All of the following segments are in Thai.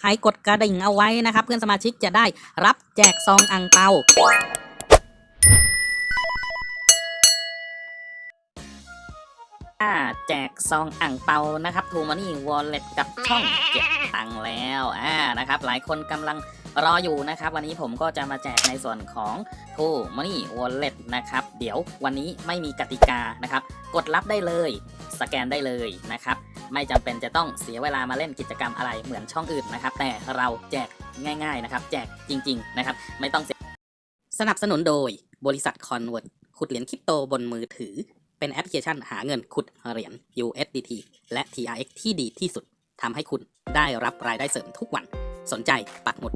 ใครกดกระดิ่งเอาไว้นะครับ เพื่อนสมาชิกจะได้รับแจกซองอังเปาแจกซองอ่างเปานะครับทูมานี่วอลเล็ตกับช่องเก็บตังแล้วอ่านะครับ หลายคนกำลังรออยู่นะครับ วันนี้ผมก็จะมาแจกในส่วนของทูมานี่วอลเล็ตนะครับ เดี๋ยววันนี้ไม่มีกติกานะครับ กดรับได้เลย สแกนได้เลยนะครับ ไม่จำเป็นจะต้องเสียเวลามาเล่นกิจกรรมอะไรเหมือนช่องอื่นนะครับ แต่เราแจกง่ายๆนะครับ แจกจริง ๆ นะครับ ไม่ต้องเสียสนับสนุนโดยบริษัทคอนเวิร์ตขุดเหรียญคริปโตบนมือถือ เป็นแอปพลิเคชันหาเงินขุดเหรียญ USDT และ TRX ที่ดีที่สุดทำให้คุณได้รับรายได้เสริมทุกวัน สนใจปักหมุด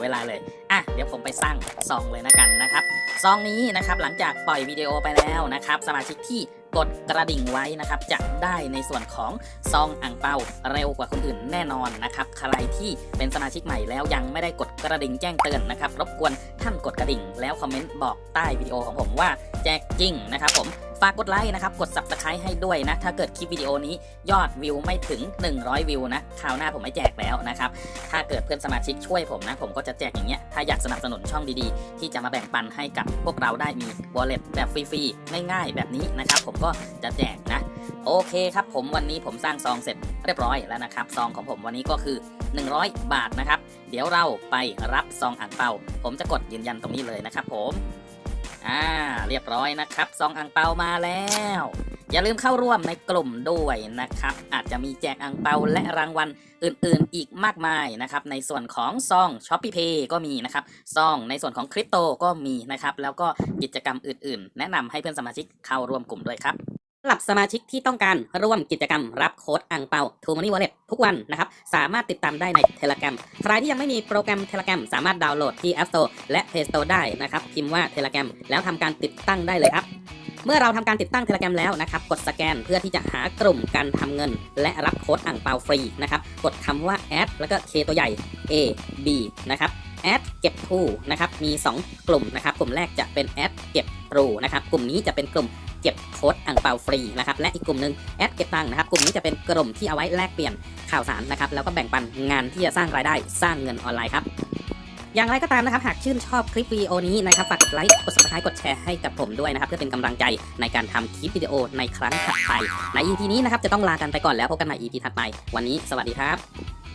เวเวลาเลย อะ เดี๋ยวผมไปสร้างซองเลยนะกันนะครับ ซองนี้นะครับหลังจากปล่อยวิดีโอไปแล้วนะครับ สมาชิกที่กดกระดิ่งไว้นะครับจะได้ในส่วนของซองอ่างเปาเร็วกว่าคนอื่นแน่นอนนะครับใครที่เป็นสมาชิกใหม่แล้วยังไม่ได้กดกระดิ่งแจ้งเตือนนะครับ รบกวนท่านกดกระดิ่งแล้วคอมเมนต์บอกใต้วิดีโอของผมว่าแจกจริงนะครับผม ฝากกดไลค์นะครับ กด subscribe ให้ด้วยนะ ถ้าเกิดคลิปวิดีโอนี้ยอดวิวไม่ถึง 100 วิวนะคราวหน้าผมไม่แจกแล้วนะครับ ถ้าเกิดเพื่อนสมาชิกช่วยผมนะ ผมก็จะแจกอย่างเงี้ย ถ้าอยากสนับสนุนช่องดีๆ ที่จะมาแบ่งปันให้กับพวกเราได้มี wallet แบบฟรีๆ ง่ายๆ แบบนี้นะครับ ผมก็จะแจกนะ โอเคครับ ผมวันนี้ผมสร้างซองเสร็จเรียบร้อยแล้วนะครับ ซองของผมวันนี้ก็คือ 100 บาทนะครับ เดี๋ยวเราไปรับซองอ่างเปา ผมจะกดยืนยันตรงนี้เลยนะครับผม อ่า เรียบร้อยนะครับซองอังเปามาแล้ว อย่าลืมเข้าร่วมในกลุ่มด้วยนะครับ อาจจะมีแจกอังเปาและรางวัลอื่นๆ อีกมากมายนะครับ ในส่วนของซองช็อปปี้เพย์ก็มีนะครับซองในส่วนของคริปโตก็มีนะครับ แล้วก็กิจกรรมอื่นๆ แนะนำให้เพื่อนสมาชิกเข้าร่วมกลุ่มด้วยครับ สำหรับสมาชิกที่ต้องการร่วมกิจกรรมรับโค้ดอ่างเปา t ูม Money Wallet ทุกวันนะครับ สามารถติดตามได้ใน Telegram ใครที่ยังไม่มีโปรแกรม Telegram สามารถดาวน์โหลดที่ App Store และ Play Store ได้นะครับ พิมพ์ว่า Telegram แล้วทำการติดตั้งได้เลยครับ เมื่อเราทำการติดตั้ง Telegram แล้วนะครับ กดสแกนเพื่อที่จะหากลุ่มการทำเงิน และรับโค้ดอ่างเปาฟรีนะครับ กดคำว่า add แล้วก็ K ตัวใหญ่ A B นะครับแอดเก็บทูนะครับ มี 2 กลุ่มนะครับ กลุ่มแรกจะเป็นแอดเก็บปรูนะครับ กลุ่มนี้จะเป็นกลุ่ม เก็บโค้ดอ่างเปาฟรีนะครับและอีกกลุ่มหนึ่งแอดเก็บตังค์นะครับกลุ่มนี้จะเป็นกลุ่มที่เอาไว้แลกเปลี่ยนข่าวสารนะครับแล้วก็แบ่งปันงานที่จะสร้างรายได้สร้างเงินออนไลน์ครับอย่างไรก็ตามนะครับ หากชื่นชอบคลิปวิดีโอนี้นะครับฝากกดไลค์ กด subscribe กดแชร์ให้กับผมด้วยนะครับ เพื่อเป็นกำลังใจในการทำคลิปวิดีโอในครั้งถัดไป ใน EP นี้นะครับ จะต้องลากันไปก่อนแล้วพบกันใหม่ EP ถัดไป วันนี้สวัสดีครับ